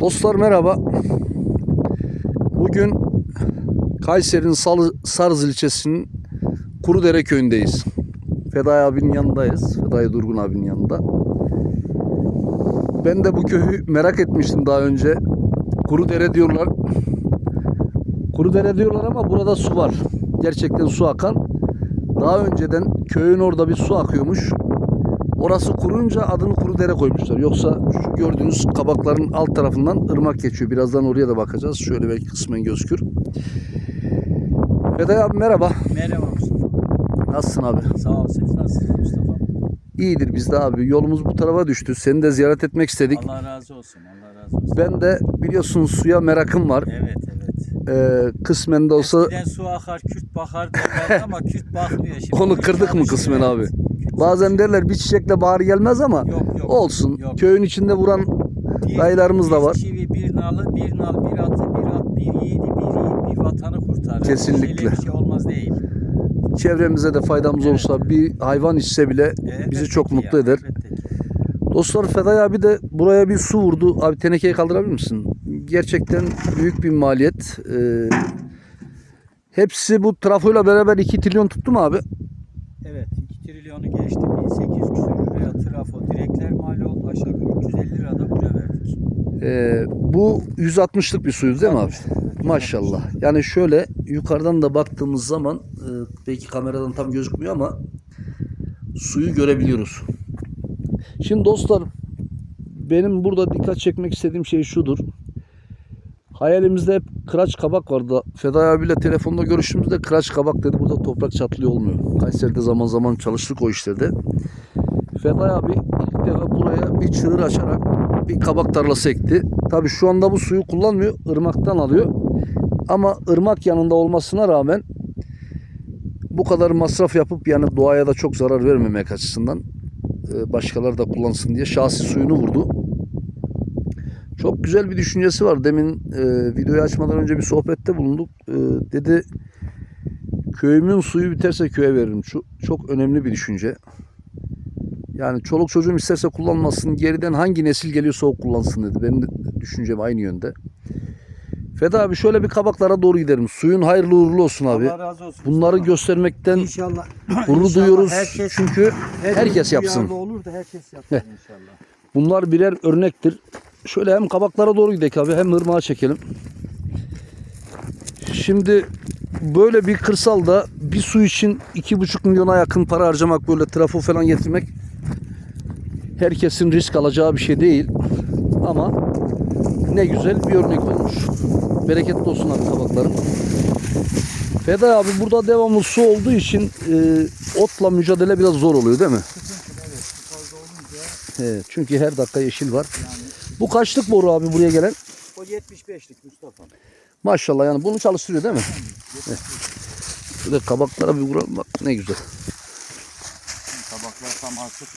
Dostlar merhaba. Bugün Kayseri'nin Sarız ilçesinin Kurudere köyündeyiz. Fedai abinin yanındayız. Fedai Durgun abinin yanında. Ben de bu köyü merak etmiştim daha önce. Kurudere diyorlar. Kurudere diyorlar ama burada su var. Gerçekten su akan. Daha önceden köyün orada bir su akıyormuş. Orası kurunca adını Kurudere koymuşlar. Yoksa şu gördüğünüz kabakların alt tarafından ırmak geçiyor. Birazdan oraya da bakacağız. Şöyle belki kısmen gözükür. Fedai abi merhaba. Merhaba Mustafa. Nasılsın abi? Sağ ol. Siz nasılsınız Mustafa? İyidir biz de abi. Yolumuz bu tarafa düştü. Seni de ziyaret etmek istedik. Allah razı olsun. Allah razı olsun. Ben de biliyorsun suya merakım var. Evet evet. Ee, kısmen de olsa Eskiden su akar, Kürt bakar ama Kürt bakmıyor şimdi. Onu kırdık mı kısmen abi? evet. Kürt bazen derler bir çiçekle bahar gelmez ama Yok yok. olsun. Yok. Köyün içinde vuran Bir- dayılarımız da var. Çivi, bir nalı, bir nal, bir atı, bir at, bir yiğidi, bir yiğit, bir vatanı kurtarır. Kesinlikle. Bir şey olmaz değil. çevremize de faydamız Evet. olsa bir hayvan içse bile Elbette bizi çok mutlu ya, eder. ki. Dostlar Fedai abi de buraya bir su vurdu. Abi tenekeyi kaldırabilir misin? Gerçekten büyük bir maliyet. Ee, hepsi bu trafoyla beraber 2 trilyon tuttu mu abi? Evet 2 trilyonu geçti. 1800 küsur liraya trafo direkler mal oldu. Aşağı yukarı 350 lira da buraya verdik. Ee, bu 160'lık bir suydu değil mi abi? Maşallah. Yani şöyle yukarıdan da baktığımız zaman e, belki kameradan tam gözükmüyor ama suyu görebiliyoruz. Şimdi dostlar benim burada dikkat çekmek istediğim şey şudur. Hayalimizde hep kıraç kabak vardı. Fedai abiyle telefonda görüştüğümüzde kıraç kabak dedi. Burada toprak çatlıyor olmuyor. Kayseri'de zaman zaman çalıştık o işlerde. Fedai abi ilk defa buraya bir çığır açarak bir kabak tarlası ekti. Tabi şu anda bu suyu kullanmıyor. ırmaktan alıyor. Ama ırmak yanında olmasına rağmen bu kadar masraf yapıp yani doğaya da çok zarar vermemek açısından e, başkaları da kullansın diye şahsi suyunu vurdu. Çok güzel bir düşüncesi var. Demin e, videoyu açmadan önce bir sohbette bulunduk. E, dedi köyümün suyu biterse köye veririm. Çok, çok önemli bir düşünce. Yani çoluk çocuğum isterse kullanmasın. Geriden hangi nesil geliyorsa o kullansın dedi. Benim de düşüncem aynı yönde. Feda abi şöyle bir kabaklara doğru gidelim. Suyun hayırlı uğurlu olsun abi. Allah razı olsun. Bunları Mustafa. göstermekten İnşallah. gurur İnşallah duyuyoruz. herkes- Çünkü herkes yapsın. duyarlı olur da herkes yapsın inşallah. bunlar birer örnektir. Şöyle hem kabaklara doğru gidelim abi hem ırmağa çekelim. Şimdi böyle bir kırsalda bir su için iki buçuk milyona yakın para harcamak böyle trafo falan getirmek herkesin risk alacağı bir şey değil. Ama ne güzel bir örnek olmuş. Bereketli olsun abi kabakların. Feda abi burada devamlı su olduğu için e, otla mücadele biraz zor oluyor değil mi? Evet, çünkü her dakika yeşil var. Bu kaçlık boru abi buraya gelen? o 75'lik Mustafa. Maşallah yani bunu çalıştırıyor değil mi? Evet. Şöyle kabaklara bir vuralım bak ne güzel. Artık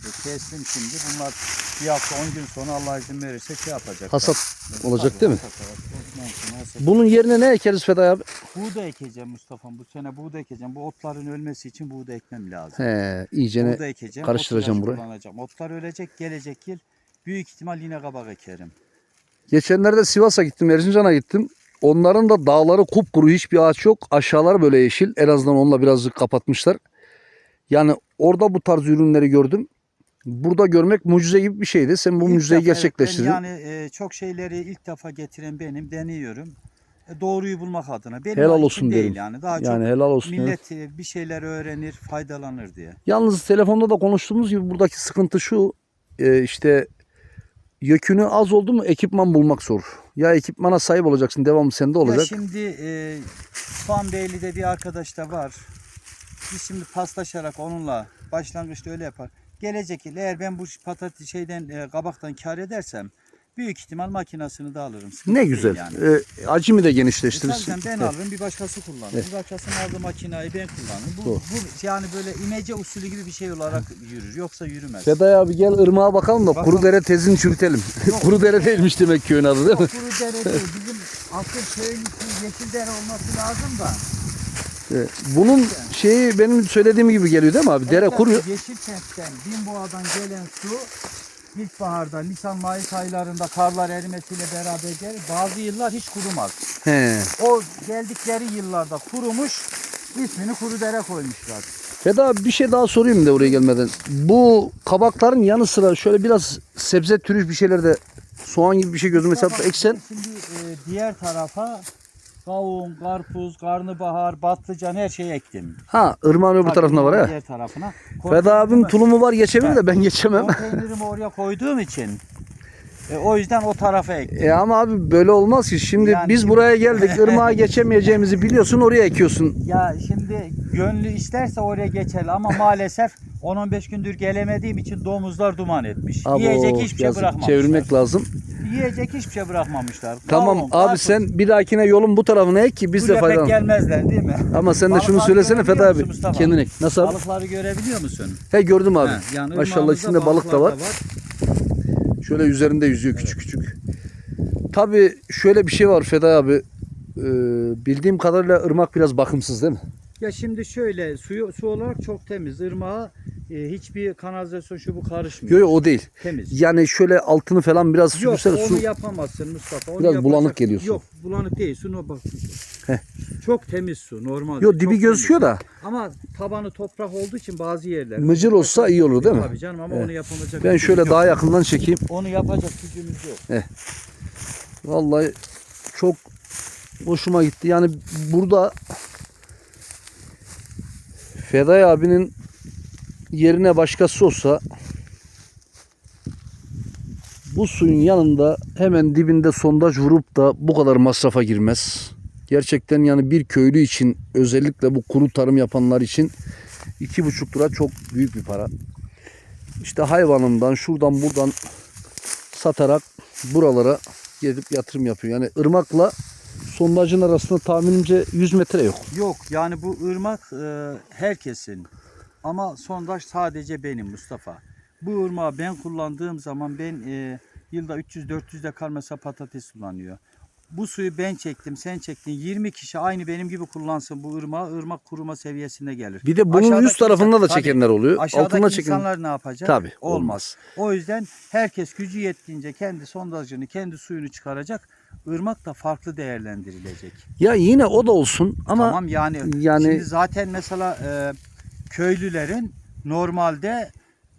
e, kestim şimdi. Bunlar bir hafta 10 gün sonra Allah izin verirse şey yapacak. Hasat olacak değil mi? Hasat, evet. Ondan sonra hasat. Bunun yerine ne ekeriz Feda abi? Buğday ekeceğim Mustafa'm. Bu sene buğday ekeceğim. Bu otların ölmesi için buğday ekmem lazım. He, iyicene buğday ekeceğim. karıştıracağım kullanacağım. Otlar ölecek. Gelecek yıl büyük ihtimal yine kabak ekerim. Geçenlerde Sivas'a gittim, Erzincan'a gittim. Onların da dağları kupkuru hiçbir ağaç yok. Aşağılar böyle yeşil. En azından onunla birazcık kapatmışlar. Yani orada bu tarz ürünleri gördüm. Burada görmek mucize gibi bir şeydi. Sen bu İlk mucizeyi defa, gerçekleştirdin. ben yani e, çok şeyleri ilk defa getiren benim. Deniyorum. E, doğruyu bulmak adına. Benim Helal olsun değil derim. Yani daha yani helal olsun. çok millet e, bir şeyler öğrenir, faydalanır diye. Yalnız telefonda da konuştuğumuz gibi buradaki sıkıntı şu. e, işte yükünü az oldu mu ekipman bulmak zor. Ya ekipmana sahip olacaksın. Devamlı sende Ya olacak. şimdi e, Van Beyli'de bir arkadaş da var. Biz şimdi paslaşarak onunla başlangıçta öyle yapar. Gelecek yıl eğer ben bu patates şeyden e, kabaktan kar edersem büyük ihtimal makinasını da alırım. Sıkıntı Ne güzel. Yani. E, acımı da E, genişleştirirsin. zaten ben Evet. alırım bir başkası kullanır. Bir başkasının aldığı makinayı ben kullanırım. Bu, Doğru. bu yani böyle imece usulü gibi bir şey olarak yürür. Yoksa yürümez. Fedai abi gel ırmağa bakalım da Bakalım. kuru dere tezini çürütelim. kuru dere değilmiş demek köyün adı değil mi? Kuru dere değil. Bizim asıl köyün yeşil dere olması lazım da. Evet. Bunun şeyi benim söylediğim gibi geliyor değil mi abi? Dere Evet, kuruyor. Yeşil kentten Binboğa'dan gelen su ilkbaharda Nisan Mayıs aylarında karlar erimesiyle beraber gelir. Bazı yıllar hiç kurumaz. He. O geldikleri yıllarda kurumuş ismini kuru dere koymuşlar. Feda abi bir şey daha sorayım da oraya gelmeden. Bu kabakların yanı sıra şöyle biraz sebze türü bir şeyler de soğan gibi bir şey gözüme çarptı. Eksen. Şimdi e, diğer tarafa kavun, karpuz, karnabahar, patlıcan her şeyi ektim. Ha ırmağın öbür Tabii tarafına var ha. Diğer tarafına. Feda abim tulumu var geçebilir de ben geçemem. Konteynerimi oraya koyduğum için e, o yüzden o tarafa ektim. E ama abi böyle olmaz ki. Şimdi Yani biz şimdi- buraya geldik. ırmağa geçemeyeceğimizi biliyorsun oraya ekiyorsun. Ya şimdi gönlü isterse oraya geçer ama maalesef 10-15 gündür gelemediğim için domuzlar duman etmiş. Abo, Yiyecek hiçbir şey yazık. bırakmamışlar. Çevirmek lazım. Yiyecek hiçbir şey bırakmamışlar. Tamam Kavun, abi karpuz, sen bir dahakine yolun bu tarafına ek ki biz de buraya pek gelmezler değil mi? Ama sen de şunu Balıkları söylesene görebiliyor Feda abi. musun Mustafa? Kendine. Nasıl abi? Balıkları görebiliyor musun? He gördüm abi. He, yani Maşallah ırmağımızda içinde balık da var. balıklar Şöyle üzerinde yüzüyor küçük küçük. Tabii şöyle bir şey var Feda abi. Ee, bildiğim kadarıyla ırmak biraz bakımsız değil mi? Ya şimdi şöyle suyu su olarak çok temiz. Irmağa e, hiçbir kanalizasyon şu bu karışmıyor. Yok yok o değil. Temiz. Yani şöyle altını falan biraz Yok sürsene onu su. yapamazsın Mustafa. Onu Biraz yapacak- bulanık geliyor su. Yok bulanık değil. Sunu bak. Çok temiz su normal. Yok dibi gözüküyor da Ama tabanı toprak olduğu için bazı yerler. mıcır olsa iyi olur değil mi? Tabii canım ama Evet. onu yapamayacak. Ben şöyle yok. daha yakından çekeyim. Onu yapacak gücümüz yok. Vallahi çok hoşuma gitti. Yani burada Feday abinin yerine başkası olsa bu suyun yanında hemen dibinde sondaj vurup da bu kadar masrafa girmez. Gerçekten yani bir köylü için özellikle bu kuru tarım yapanlar için iki buçuk lira çok büyük bir para. İşte hayvanından şuradan buradan satarak buralara gelip yatırım yapıyor. Yani ırmakla sondajın arasında tahminimce 100 metre yok. Yok yani bu ırmak e, herkesin. Ama sondaj sadece benim Mustafa. Bu ırmağı ben kullandığım zaman ben e, yılda 300-400 dekar mesela patates kullanıyor. Bu suyu ben çektim, sen çektin. 20 kişi aynı benim gibi kullansın bu ırmağı. Irmak kuruma seviyesine gelir. Bir de bunun Aşağıdaki üst tarafında da tabii, çekenler oluyor. Aşağıdaki Altında çeken insanlar ne yapacak? Tabii, Olmaz. olmaz. O yüzden herkes gücü yettiğince kendi sondajını, kendi suyunu çıkaracak. Irmak da farklı değerlendirilecek. Ya yine o da olsun ama tamam yani, yani- şimdi zaten mesela e, köylülerin normalde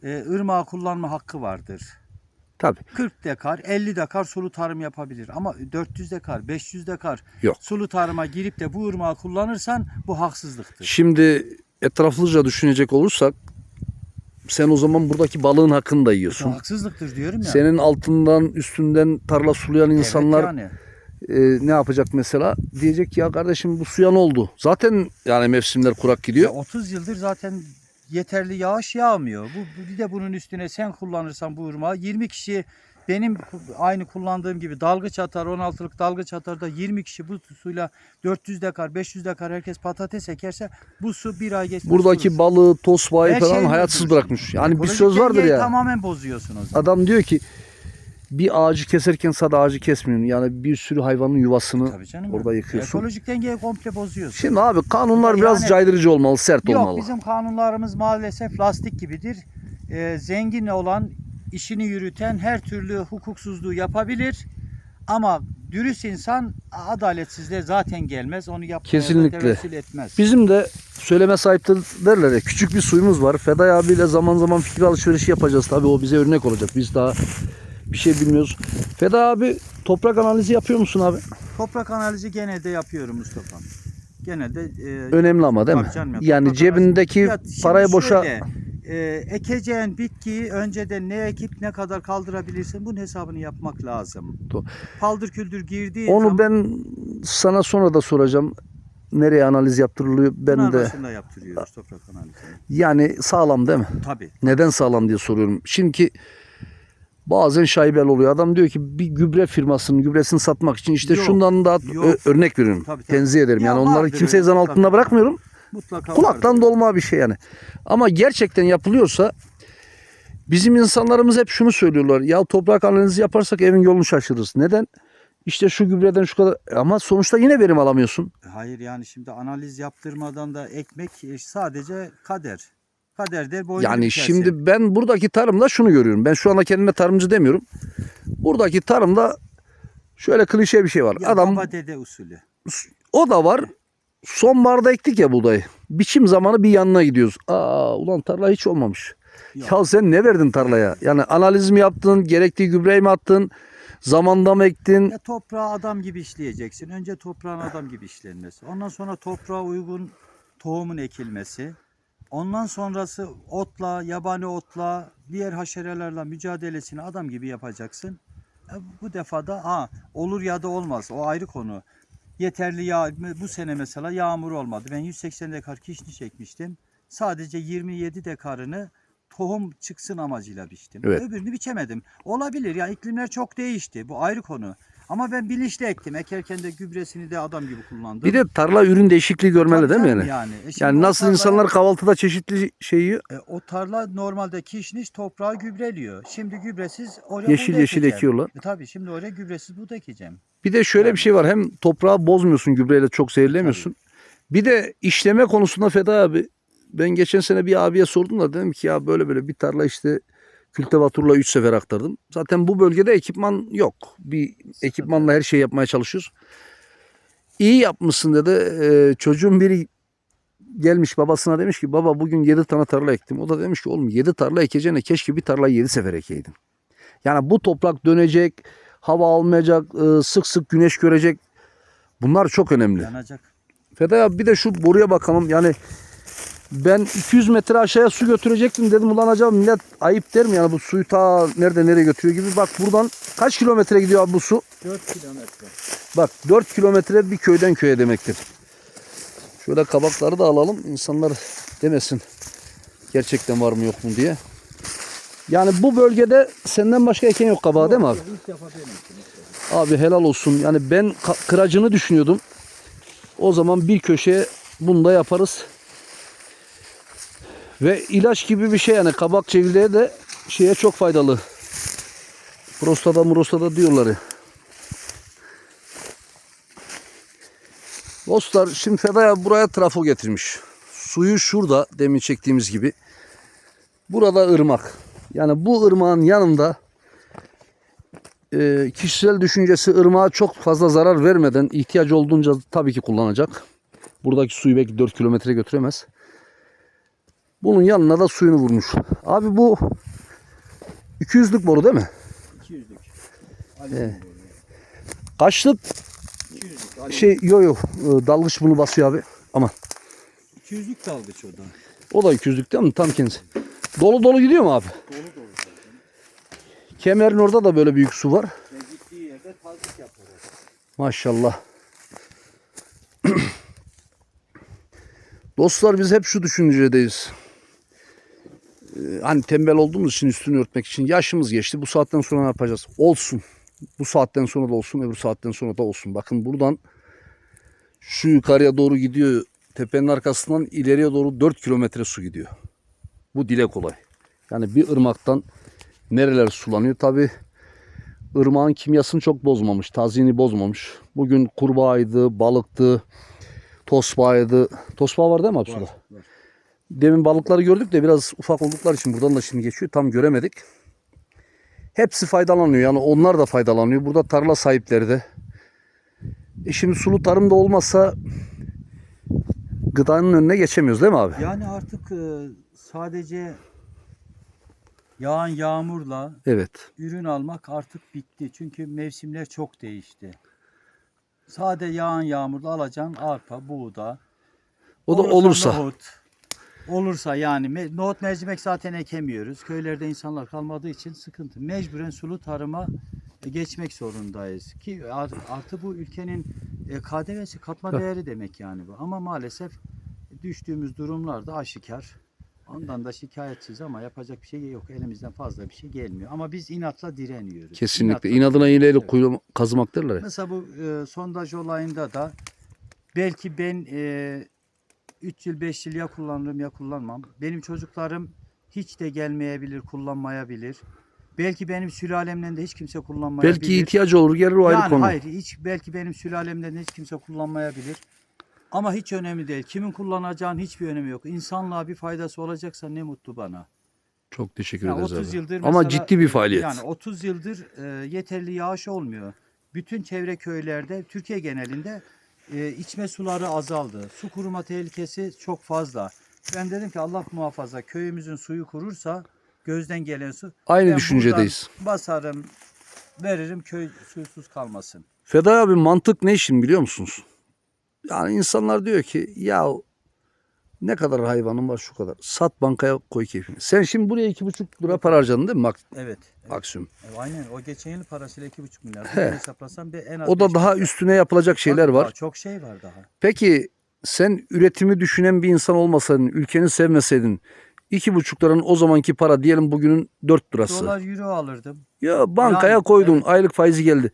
e, ırmağı kullanma hakkı vardır. tabii 40 dekar, 50 dekar sulu tarım yapabilir ama 400 dekar, 500 dekar Yok. sulu tarıma girip de bu ırmağı kullanırsan bu haksızlıktır. şimdi etraflıca düşünecek olursak sen o zaman buradaki balığın hakkını da yiyorsun. haksızlıktır diyorum ya. Senin altından üstünden tarla sulayan Evet insanlar yani. E, ne yapacak mesela? Diyecek ki, ya kardeşim bu suya ne oldu? Zaten yani mevsimler kurak Ya gidiyor. 30 yıldır zaten yeterli yağış yağmıyor. Bu bir de bunun üstüne sen kullanırsan bu ırmağı 20 kişi benim aynı kullandığım gibi dalgıç atar 16'lık dalgıç atar da 20 kişi bu suyla 400 dekar 500 dekar herkes patates ekerse bu su bir ay geçmez. Buradaki kurur. balığı, tosbağayı Her falan hayatsız bırakmış. Yani bir Ekolojik söz vardır ya. Tamamen bozuyorsunuz. Adam diyor ki bir ağacı keserken sadece ağacı kesmiyorsun. Yani bir sürü hayvanın yuvasını Tabii canım. orada yıkıyorsun. Ekolojik dengeyi komple bozuyorsun. Şimdi abi kanunlar Yani- biraz caydırıcı olmalı, sert Yok olmalı. bizim kanunlarımız maalesef lastik gibidir. Ee, zengin olan, işini yürüten her türlü hukuksuzluğu yapabilir. Ama dürüst insan adaletsizliğe zaten gelmez. Onu yapmaya Kesinlikle. etmez. Bizim de söyleme sahiptir derler ya küçük bir suyumuz var. Feday abiyle zaman zaman fikir alışverişi yapacağız. Tabii o bize örnek olacak. Biz daha bir şey bilmiyoruz. Feday abi toprak analizi yapıyor musun abi? Toprak analizi genelde yapıyorum Mustafa. Genelde e, Önemli ama değil mi? Tabii canım ya, Yani toprak cebindeki Ya şimdi parayı boşa şöyle, e, ekeceğin bitkiyi önceden ne ekip ne kadar kaldırabilirsin bunun hesabını yapmak lazım. Do- Paldır küldür girdiğin onu zaman ben sana sonra da soracağım. Nereye analiz yaptırılıyor? Ben de Pınarbaşı'nda yaptırıyoruz toprak analizini. yani sağlam değil mi? Tabii. Neden sağlam diye soruyorum. Şimdi bazen şaibel oluyor. Adam diyor ki bir gübre firmasının gübresini satmak için işte Yok, şundan da yok. örnek veriyorum. Tabii, tabii. Tenzih ederim. Ya yani onları vardır kimseye öyle, zan mutlaka. altında bırakmıyorum. Mutlaka Kulaktan vardır. dolma bir şey yani. Ama gerçekten yapılıyorsa bizim insanlarımız hep şunu söylüyorlar. Ya toprak analizi yaparsak evin yolunu şaşırırız. Neden? İşte şu gübreden şu kadar ama sonuçta yine verim alamıyorsun. Hayır yani şimdi analiz yaptırmadan da ekmek e, sadece kader. Kader der boynu Yani bükersin. şimdi ben buradaki tarımda şunu görüyorum. Ben şu anda kendime tarımcı demiyorum. Buradaki tarımda şöyle klişe bir şey var. Ya Adam baba dede usulü. o da var. Sonbaharda ektik ya buğdayı. Biçim zamanı bir yanına gidiyoruz. Aa ulan tarla hiç olmamış. Yok. Ya sen ne verdin tarlaya? Yani analiz mi yaptın? Gerektiği gübreyi mi attın? Zamanda mı ektin? Ya toprağı adam gibi işleyeceksin. Önce toprağın adam gibi işlenmesi. Ondan sonra toprağa uygun tohumun ekilmesi. Ondan sonrası otla, yabani otla, diğer haşerelerle mücadelesini adam gibi yapacaksın. E, bu defa da ha, olur ya da olmaz. O ayrı konu. Yeterli yağ, bu sene mesela yağmur olmadı. Ben 180 dekar kişni çekmiştim. Sadece 27 dekarını tohum çıksın amacıyla biçtim. Evet. Öbürünü biçemedim. Olabilir ya iklimler çok değişti. Bu ayrı konu. Ama ben bilinçli ektim. Ekerken de gübresini de adam gibi kullandım. Bir de tarla ürün değişikliği görmeli değil mi yani? Yani, E şimdi Yani o nasıl tarlaya- insanlar kahvaltıda çeşitli şeyi e, o tarla normalde kişniş toprağı gübreliyor. Şimdi gübresiz oraya yeşil buğday yeşil ekeceğim. ekiyorlar. E, tabii şimdi oraya gübresiz buğday ekeceğim. Bir de şöyle bir şey var. Hem toprağı bozmuyorsun gübreyle çok zehirlemiyorsun. Bir de işleme konusunda Feda abi ben geçen sene bir abiye sordum da dedim ki ya böyle böyle bir tarla işte kültivatörle 3 sefer aktardım. Zaten bu bölgede ekipman yok. Bir ekipmanla her şeyi yapmaya çalışıyoruz. İyi yapmışsın dedi. Ee, çocuğun biri gelmiş babasına demiş ki baba bugün 7 tane tarla ektim. O da demiş ki oğlum 7 tarla ekeceğine keşke bir tarlayı 7 sefer ekeydin. Yani bu toprak dönecek, hava almayacak, e, sık sık güneş görecek. Bunlar çok önemli. Yanacak. Feda abi bir de şu boruya bakalım. Yani ben 200 metre aşağıya su götürecektim dedim. Ulan acaba millet ayıp der mi? Yani bu suyu ta nerede nereye götürüyor gibi. Bak buradan kaç kilometre gidiyor abi bu su? 4 kilometre. Bak 4 kilometre bir köyden köye demektir. Şöyle kabakları da alalım. İnsanlar demesin gerçekten var mı yok mu diye. Yani bu bölgede senden başka eken yok kabağı değil mi abi? Abi helal olsun. Yani ben kıracını düşünüyordum. O zaman bir köşeye bunu da yaparız. Ve ilaç gibi bir şey yani kabak çekirdeği de şeye çok faydalı. Prostada murostada diyorlar ya. Dostlar şimdi Fedaya buraya trafo getirmiş. Suyu şurada demin çektiğimiz gibi. Burada ırmak. Yani bu ırmağın yanında e, kişisel düşüncesi ırmağa çok fazla zarar vermeden ihtiyacı olduğunca tabii ki kullanacak. Buradaki suyu belki 4 kilometre götüremez. Bunun yanına da suyunu vurmuş. Abi bu 200'lük boru değil mi? 200'lük. Evet. Kaçlık 200'lük. şey yo yo e, dalgıç bunu basıyor abi. Ama 200'lük dalgıç o da. o da 200'lük değil mi? Tam kendisi. Dolu dolu gidiyor mu abi? Dolu dolu. Kemerin orada da böyle büyük su var. Ve gittiği yerde tazlik yapar. Maşallah. Dostlar biz hep şu düşüncedeyiz. Hani tembel olduğumuz için üstünü örtmek için yaşımız geçti. Bu saatten sonra ne yapacağız? Olsun. Bu saatten sonra da olsun, öbür saatten sonra da olsun. Bakın buradan şu yukarıya doğru gidiyor. Tepenin arkasından ileriye doğru 4 kilometre su gidiyor. Bu dile kolay. Yani bir ırmaktan nereler sulanıyor? Tabi ırmağın kimyasını çok bozmamış. Tazini bozmamış. Bugün kurbağaydı, balıktı, tosbağaydı. Tosbağa var değil mi abi suda? var. Demin balıkları gördük de biraz ufak oldukları için buradan da şimdi geçiyor. Tam göremedik. Hepsi faydalanıyor. Yani onlar da faydalanıyor. Burada tarla sahipleri de. E şimdi sulu tarım da olmazsa gıdanın önüne geçemiyoruz değil mi abi? Yani artık e, sadece yağan yağmurla Evet. ürün almak artık bitti. Çünkü mevsimler çok değişti. Sade yağan yağmurla alacaksın arpa, buğda. O da olursa. Nohut. Olursa yani nohut mercimek zaten ekemiyoruz. Köylerde insanlar kalmadığı için sıkıntı. Mecburen sulu tarıma e, geçmek zorundayız. Ki art- artı bu ülkenin e, KDV'si katma değeri demek yani bu. Ama maalesef düştüğümüz durumlar da aşikar. Ondan da şikayetçiyiz ama yapacak bir şey yok. Elimizden fazla bir şey gelmiyor. Ama biz inatla direniyoruz. Kesinlikle. İnatla. İnadına iğneyle Evet. kuyu kazımak derler. Mesela bu e, sondaj olayında da belki ben e, 3 yıl 5 yıl ya kullanırım ya kullanmam. Benim çocuklarım hiç de gelmeyebilir, kullanmayabilir. Belki benim sülalemden de hiç kimse kullanmayabilir. Belki ihtiyacı olur gelir o ayrı yani konu. hayır hiç belki benim sülalemden de hiç kimse kullanmayabilir. Ama hiç önemli değil. Kimin kullanacağının hiçbir önemi yok. İnsanlığa bir faydası olacaksa ne mutlu bana. Çok teşekkür Ya ederiz 30 abi. yıldır Ama mesela- ciddi bir faaliyet. Yani 30 yıldır e, yeterli yağış olmuyor. Bütün çevre köylerde, Türkiye genelinde e, içme suları azaldı. Su kuruma tehlikesi çok fazla. Ben dedim ki Allah muhafaza köyümüzün suyu kurursa gözden gelen su. Aynı ben düşüncedeyiz. Basarım, veririm köy susuz kalmasın. Feda abi mantık ne işin biliyor musunuz? Yani insanlar diyor ki ya ne kadar hayvanın var şu kadar. Sat bankaya koy keyfini. Sen şimdi buraya iki buçuk lira para harcadın değil mi mak- Evet. evet. maksimum? E, Aynen o geçen yıl parasıyla 2,5 milyar. He. He. Hesaplasam bir en az O da daha milyar. üstüne yapılacak şeyler var. daha Çok şey var daha. Peki sen üretimi düşünen bir insan olmasaydın, ülkeni sevmeseydin iki buçuk liranın o zamanki para diyelim bugünün dört lirası. Dolar euro alırdım. Ya bankaya Yani, koydun evet. aylık faizi geldi.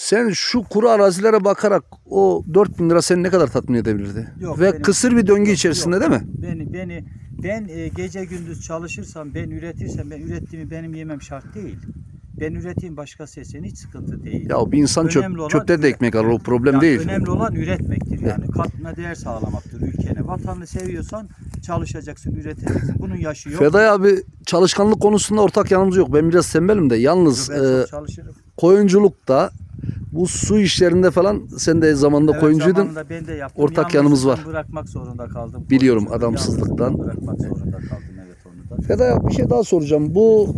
Sen şu kuru arazilere bakarak o 4 bin lira seni ne kadar tatmin edebilirdi? Yok, Ve benim- kısır bir döngü içerisinde yok. değil mi? Beni beni ben e, gece gündüz çalışırsam ben üretirsem ben ürettiğimi benim yemem şart değil. Ben üreteyim başkası yesin hiç sıkıntı değil. Ya bir insan çöp, Önemli olan çöpte de üret- ekmek alır o problem Yani değil. Önemli olan üretmektir yani. Katma değer sağlamaktır ülkene. Vatanını seviyorsan çalışacaksın, üreteceksin. Bunun yaşı yok. Feday abi çalışkanlık konusunda ortak yanımız yok. Ben biraz tembelim de yalnız ben e, çok çalışırım. koyunculukta bu su işlerinde falan sen de zamanında Evet, koyuncuydun. zamanında ben de yaptım. Ortak yanımız var. Bırakmak zorunda kaldım. Biliyorum, Koyunculuğu adamsızlıktan. Bırakmak zorunda kaldım evet onu da. Feday abi bir şey daha soracağım. Bu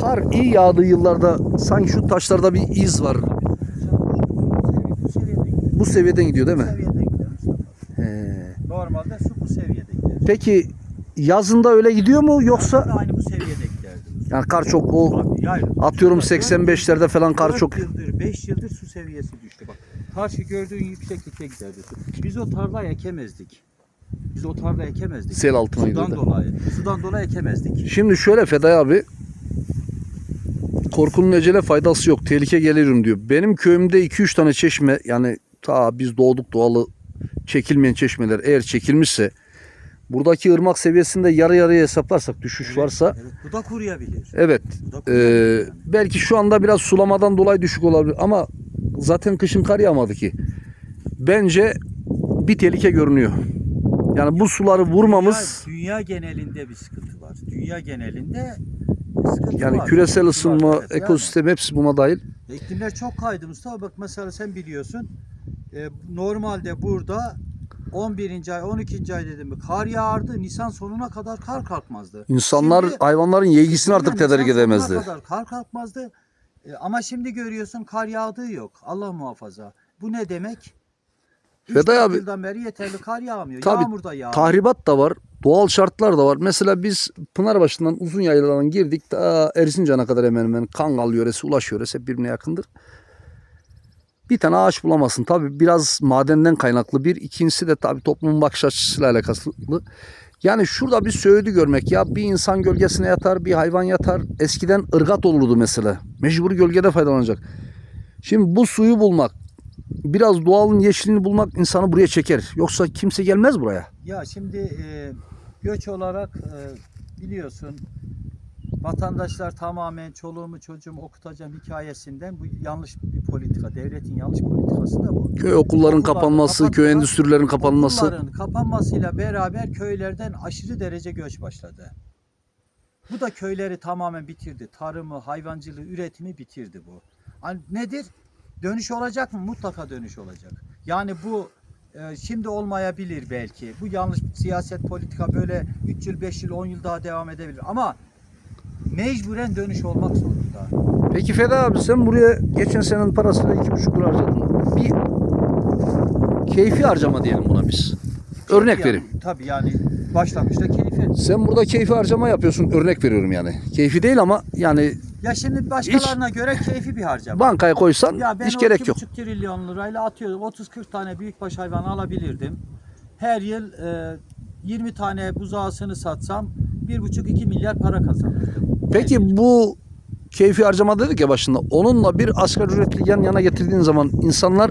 kar iyi yağdığı yıllarda sanki şu taşlarda bir iz var. Bu seviyede gidiyor. Bu seviyeden gidiyor değil Bu mi? gidiyor. He. Normalde su bu seviyede gider. Peki yazında öyle gidiyor mu yoksa aynı bu seviyede giderdi. yani kar çok o Yani atıyorum şurada 85'lerde falan kar çok yıldır, 5 yıldır su seviyesi düştü bak. Karşı gördüğün yükseklikte giderdi. Biz o tarlayı ekemezdik. Biz o tarlayı ekemezdik. sel altına Sudan gidiyordu. dolayı. Sudan dolayı ekemezdik. Şimdi şöyle Feday abi korkunun ecele faydası yok. Tehlike gelirim diyor. Benim köyümde 2-3 tane çeşme yani ta biz doğduk doğalı çekilmeyen çeşmeler eğer çekilmişse buradaki ırmak seviyesinde yarı yarıya hesaplarsak düşüş Evet, varsa Evet, bu da kuruyabilir. evet da kuruyabilir yani. belki şu anda biraz sulamadan dolayı düşük olabilir ama zaten kışın kar yağmadı ki. Bence bir tehlike görünüyor. Yani bu suları vurmamız Dünya, dünya genelinde bir sıkıntı var. Dünya genelinde sıkıntı yani var. küresel sıkıntı var, ısınma, yani. ekosistem hepsi buna dahil. İklimler çok kaydı Mustafa. Bak mesela sen biliyorsun. e, normalde burada 11. ay 12. ay dedim mi kar yağardı. Nisan sonuna kadar kar kalkmazdı. İnsanlar Şimdi- hayvanların yegisini artık Nisan tedarik sonuna edemezdi. kadar kar kalkmazdı. E, ama şimdi görüyorsun kar yağdığı yok. Allah muhafaza. Bu ne demek? Dört abi- yıldan beri yeterli kar yağmıyor. Tabii, Yağmur da yağmıyor. Tahribat da var, doğal şartlar da var. Mesela biz Pınarbaşı'ndan uzun yayladan girdik. Daha Erzincan'a kadar hemen hemen Kangal yöresi, Ulaş yöresi hep birbirine yakındır. Bir tane ağaç bulamazsın. Tabii biraz madenden kaynaklı bir. ikincisi de tabii toplumun bakış açısıyla alakalı. Yani şurada bir söğüdü görmek ya bir insan gölgesine yatar, bir hayvan yatar. Eskiden ırgat olurdu mesela. Mecbur gölgede faydalanacak. Şimdi bu suyu bulmak, biraz doğalın yeşilini bulmak insanı buraya çeker. Yoksa kimse gelmez buraya. Ya şimdi e, göç olarak e, biliyorsun vatandaşlar tamamen çoluğumu çocuğumu okutacağım hikayesinden bu yanlış politika. Devletin yanlış politikası da bu. Köy okulların Okulların kapanması, köy endüstrilerin kapanması. Okulların kapanmasıyla beraber köylerden aşırı derece göç başladı. Bu da köyleri tamamen bitirdi. Tarımı, hayvancılığı, üretimi bitirdi bu. Hani nedir? Dönüş olacak mı? Mutlaka dönüş olacak. Yani bu e, şimdi olmayabilir belki. Bu yanlış siyaset politika böyle 3 yıl, 5 yıl, 10 yıl daha devam edebilir. Ama mecburen dönüş olmak zorunda. Peki Feda abi sen buraya geçen senenin parasıyla iki buçuk lira harcadın. Bir keyfi harcama diyelim buna biz. Örnek Yani, vereyim. Tabii yani başlangıçta keyfi. Sen burada keyfi harcama yapıyorsun. Örnek veriyorum yani. Keyfi değil ama yani Ya şimdi başkalarına göre keyfi bir harcama. bankaya koysan Ya ben hiç gerek yok. 2,5 trilyon lirayla atıyorum 30-40 tane büyükbaş hayvan alabilirdim. Her yıl e, 20 tane buzağısını satsam 1,5-2 milyar para kazanırdım. Peki bu keyfi harcama dedik ya başında. Onunla bir asgari ücretli yan yana getirdiğin zaman insanlar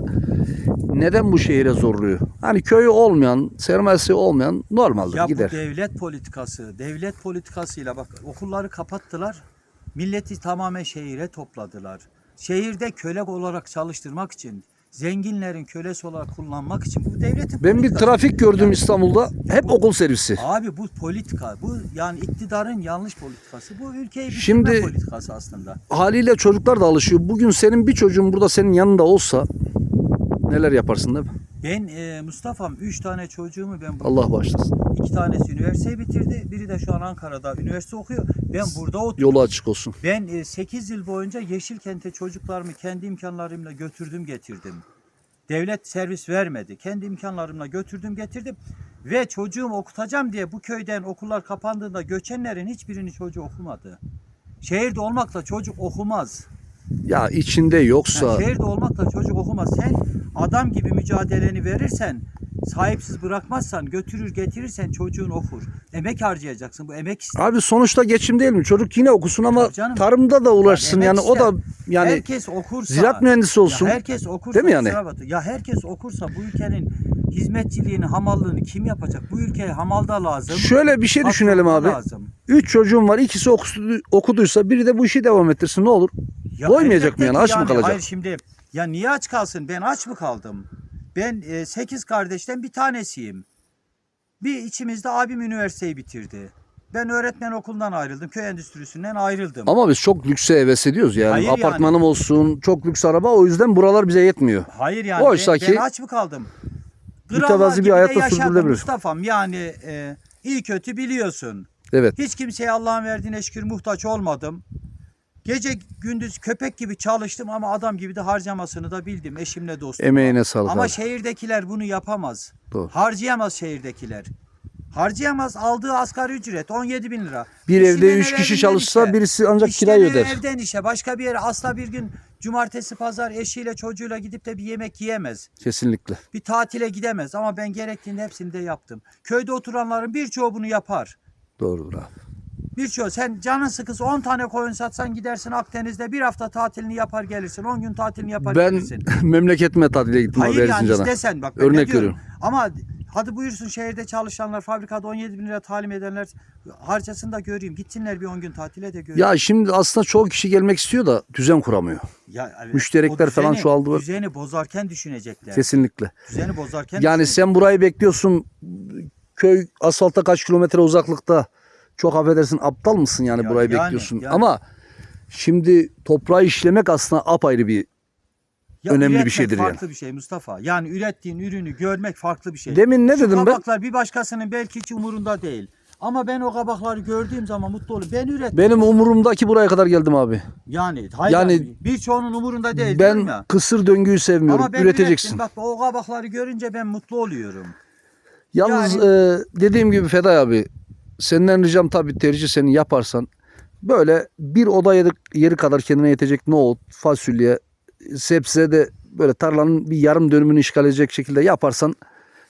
neden bu şehire zorluyor? Hani köyü olmayan, sermayesi olmayan normaldir Ya gider. bu devlet politikası, devlet politikasıyla bak okulları kapattılar. Milleti tamamen şehire topladılar. Şehirde köle olarak çalıştırmak için zenginlerin kölesi olarak kullanmak için bu devletin Ben bir politikası. trafik gördüm Yani- İstanbul'da. Hep okul servisi. Abi bu politika, bu yani iktidarın yanlış politikası. Bu ülkeyi bitirme Şimdi- politikası aslında. Haliyle çocuklar da alışıyor. Bugün senin bir çocuğun burada senin yanında olsa neler yaparsın değil mi? Ben e, Mustafa'm 3 tane çocuğumu ben burada Allah başlasın. iki tanesi üniversiteyi bitirdi. Biri de şu an Ankara'da üniversite okuyor. Ben burada oturuyorum. Yolu açık olsun. Ben 8 yıl boyunca Yeşilkent'e çocuklarımı kendi imkanlarımla götürdüm getirdim. Devlet servis vermedi. Kendi imkanlarımla götürdüm getirdim. Ve çocuğumu okutacağım diye bu köyden okullar kapandığında göçenlerin hiçbirini çocuğu okumadı. Şehirde olmakla çocuk okumaz. Ya içinde yoksa Yani şehirde olmakla çocuk okumaz. Sen adam gibi mücadeleni verirsen, sahipsiz bırakmazsan, götürür getirirsen çocuğun okur. Emek harcayacaksın. Bu emek ister. abi sonuçta geçim değil mi? Çocuk yine okusun ama canım. tarımda da uğraşsın. emek Yani o da yani herkes okursa, ziraat mühendisi olsun. Herkes okursa Değil mi yani? Ya herkes okursa bu ülkenin hizmetçiliğini, hamallığını kim yapacak? Bu ülkeye hamal da lazım. Şöyle bir şey düşünelim abi. Lazım. Üç çocuğum var. ikisi okudu- okuduysa biri de bu işi devam ettirsin. Ne olur? Ya Doymayacak mı yani? Aç mı kalacak? Hayır şimdi ya niye aç kalsın? Ben aç mı kaldım? Ben 8 kardeşten bir tanesiyim. Bir içimizde abim üniversiteyi bitirdi. Ben öğretmen okulundan ayrıldım. Köy endüstrisinden ayrıldım. Ama biz çok lükse heves ediyoruz yani. Hayır yani. Apartmanım olsun, çok lüks araba. O yüzden buralar bize yetmiyor. Hayır yani Oysa ben, ki ben aç mı kaldım? mütevazi bir hayatta sürdürülebilir. Mustafa'm yani e, iyi kötü biliyorsun. Evet. Hiç kimseye Allah'ın verdiğine şükür muhtaç olmadım. Gece gündüz köpek gibi çalıştım ama adam gibi de harcamasını da bildim eşimle dostumla. Emeğine sağlık Ama abi. şehirdekiler bunu yapamaz. Doğru. Harcayamaz şehirdekiler. Harcayamaz aldığı asgari ücret 17 bin lira. Bir İşinden evde üç kişi çalışsa işe. birisi ancak kirayı öder. Evden işe başka bir yere asla bir gün cumartesi pazar eşiyle çocuğuyla gidip de bir yemek yiyemez. Kesinlikle. Bir tatile gidemez ama ben gerektiğinde hepsini de yaptım. Köyde oturanların birçoğu bunu yapar. Doğrudur abi. Birçoğu sen canın sıkısı 10 tane koyun satsan gidersin Akdeniz'de bir hafta tatilini yapar gelirsin. 10 gün tatilini yapar Ben gelirsin. memleketime tatile gittim Hayır yani Erzincan'a. istesen bak. ben ne Örnek veriyorum. Ama hadi buyursun şehirde çalışanlar fabrikada 17 bin lira talim edenler harcasın da göreyim. Gitsinler bir 10 gün tatile de göreyim. Ya şimdi aslında çoğu kişi gelmek istiyor da düzen kuramıyor. Ya, evet, müşterekler o falan düzeni- çoğaldı. Düzeni bozarken düşünecekler. Kesinlikle. Düzeni bozarken Yani sen burayı bekliyorsun. Köy asfalta kaç kilometre uzaklıkta. Çok affedersin aptal mısın yani Ya burayı yani, bekliyorsun. yani. Ama şimdi toprağı işlemek aslında apayrı bir Ya önemli bir şeydir yani. farklı bir şey Mustafa. Yani ürettiğin ürünü görmek farklı bir şey. Demin ne Şu dedim ben? kabaklar bir başkasının belki hiç umurunda değil. Ama ben o kabakları gördüğüm zaman mutlu olurum. Ben ürettim. Benim umurumdaki buraya kadar geldim abi. Yani hayır Yani- birçoğunun umurunda değil Ben ya. kısır döngüyü sevmiyorum. Ama ben Üreteceksin. ürettim. Bak o kabakları görünce ben mutlu oluyorum. Yalnız Yani- e, dediğim gibi Feday abi senden ricam tabii tercih senin yaparsan böyle bir oda yeri, yeri kadar kendine yetecek nohut, fasulye, sebze de böyle tarlanın bir yarım dönümünü işgal edecek şekilde yaparsan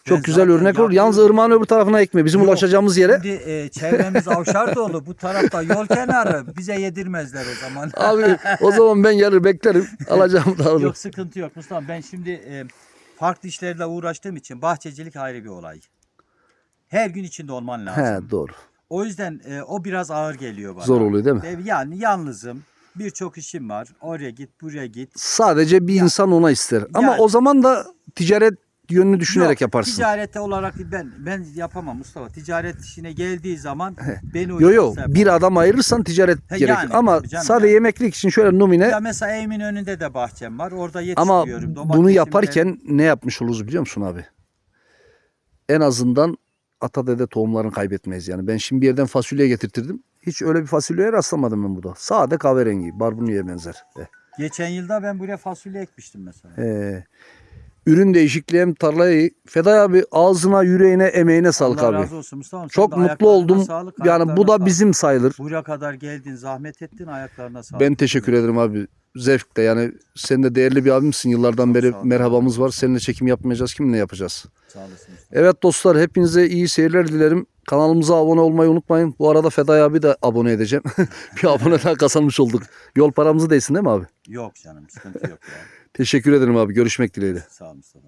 çok Ben güzel örnek olur. Yalnız ırmağın öbür tarafına ekme. Bizim Yok, ulaşacağımız yere. Şimdi e, çevremiz avşar dolu. Bu tarafta yol kenarı. Bize yedirmezler o zaman. Abi o zaman ben yarı beklerim. Alacağım da alırım. Yok sıkıntı yok Mustafa. Ben şimdi e, farklı işlerle uğraştığım için bahçecilik ayrı bir olay. Her gün içinde olman lazım. He doğru. O yüzden e, o biraz ağır geliyor bana. Zor oluyor değil mi? E, Yani yalnızım. Birçok işim var. Oraya git, buraya git. Sadece bir insan ona ister. Ama Yani- o zaman da ticaret yönünü düşünerek Yok, yaparsın. Ticarete olarak ben ben yapamam Mustafa. Ticaret işine geldiği zaman beni Yo yo bir adam ayırırsan ticaret He, gerek. yani, Ama sadece yani. yemeklik için şöyle numune Ya mesela evimin önünde de bahçem var. Orada ama yetiştiriyorum. bunu Domatesim de- yaparken ne yapmış oluruz biliyor musun abi? En azından ata dede tohumlarını kaybetmeyiz yani. Ben şimdi bir yerden fasulye getirtirdim. Hiç öyle bir fasulyeye rastlamadım ben burada. Sade kahverengi, barbunya'ya benzer. Eh. Geçen yılda ben buraya fasulye ekmiştim mesela. Ee, ürün değişikliği hem tarlayı. Feday abi ağzına, yüreğine, emeğine sağlık Allah abi. razı olsun Mustafa. Sen Çok de mutlu ayaklarına oldum. sağlık, yani bu da sağlık. bizim sayılır. Buraya kadar geldin, zahmet ettin, ayaklarına sağlık. Ben teşekkür ederim abi. Zevkle yani sen de değerli bir abimsin. Yıllardan Çok beri sağ merhabamız var. Seninle çekim yapmayacağız. Kiminle yapacağız? Sağ olasın. Evet dostlar hepinize iyi seyirler dilerim. Kanalımıza abone olmayı unutmayın. Bu arada Feday abi de abone edeceğim. bir abone daha kazanmış olduk. Yol paramızı değsin değil mi abi? Yok canım, sıkıntı yok ya. Teşekkür ederim abi. Görüşmek dileğiyle. Sağ ol Mustafa.